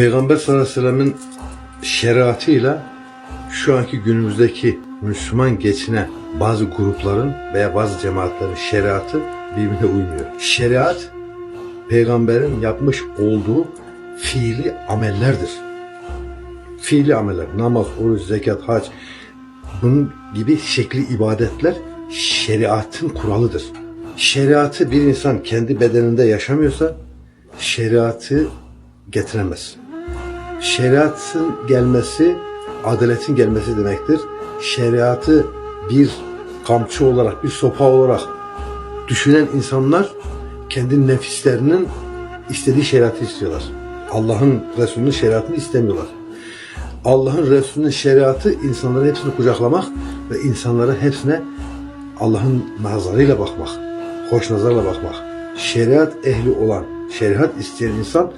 Peygamber sallallahu aleyhi ve sellemin şeriatıyla şu anki günümüzdeki Müslüman geçinen bazı grupların veya bazı cemaatlerin şeriatı birbirine uymuyor. Şeriat peygamberin yapmış olduğu fiili amellerdir. Fiili ameller, namaz, oruç, zekat, hac, bunun gibi şekli ibadetler şeriatın kuralıdır. Şeriatı bir insan kendi bedeninde yaşamıyorsa şeriatı getiremez. Şeriatın gelmesi adaletin gelmesi demektir. Şeriatı bir kamçı olarak, bir sopa olarak düşünen insanlar kendi nefislerinin istediği şeriatı istiyorlar. Allah'ın Resulü'nün şeriatını istemiyorlar. Allah'ın Resulü'nün şeriatı insanların hepsini kucaklamak ve insanlara hepsine Allah'ın nazarıyla bakmak, hoş nazarla bakmak. Şeriat ehli olan, şeriat isteyen insan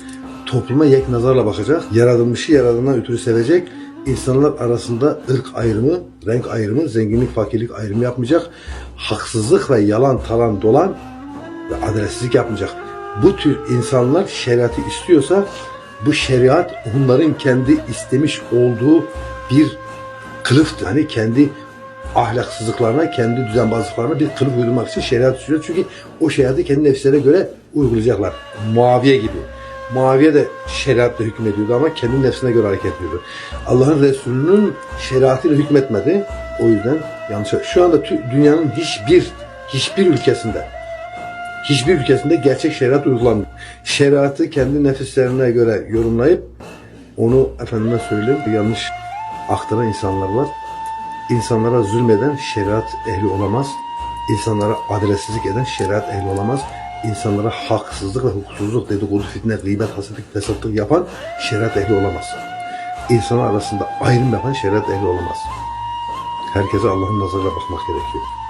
topluma yek nazarla bakacak, yaratılmışı yaradığından ötürü sevecek, insanlar arasında ırk ayrımı, renk ayrımı, zenginlik, fakirlik ayrımı yapmayacak, haksızlık ve yalan, talan, dolan ve adaletsizlik yapmayacak. Bu tür insanlar şeriatı istiyorsa bu şeriat onların kendi istemiş olduğu bir kılıftır. Hani kendi ahlaksızlıklarına, kendi düzenbazlıklarına bir kılıf uydurmak için şeriat istiyor. Çünkü o şeriatı kendi nefslerine göre uygulayacaklar. Muaviye gibi. Muaviye de şeriatla hükmediyordu ama kendi nefsine göre hareket ediyordu. Allah'ın Resulü'nün şeriatıyla hükmetmedi. O yüzden yanlış. Şu anda dünyanın hiçbir hiçbir ülkesinde hiçbir ülkesinde gerçek şeriat uygulanmıyor. Şeriatı kendi nefislerine göre yorumlayıp onu efendime söyleyeyim yanlış aktaran insanlar var. İnsanlara zulmeden şeriat ehli olamaz. İnsanlara adaletsizlik eden şeriat ehli olamaz. İnsanlara haksızlık ve hukuksuzluk, dedikodu, fitne, gıybet, hasetlik, fesatlık yapan şeriat ehli olamaz. İnsanlar arasında ayrım yapan şeriat ehli olamaz. Herkese Allah'ın nazarıyla bakmak gerekiyor.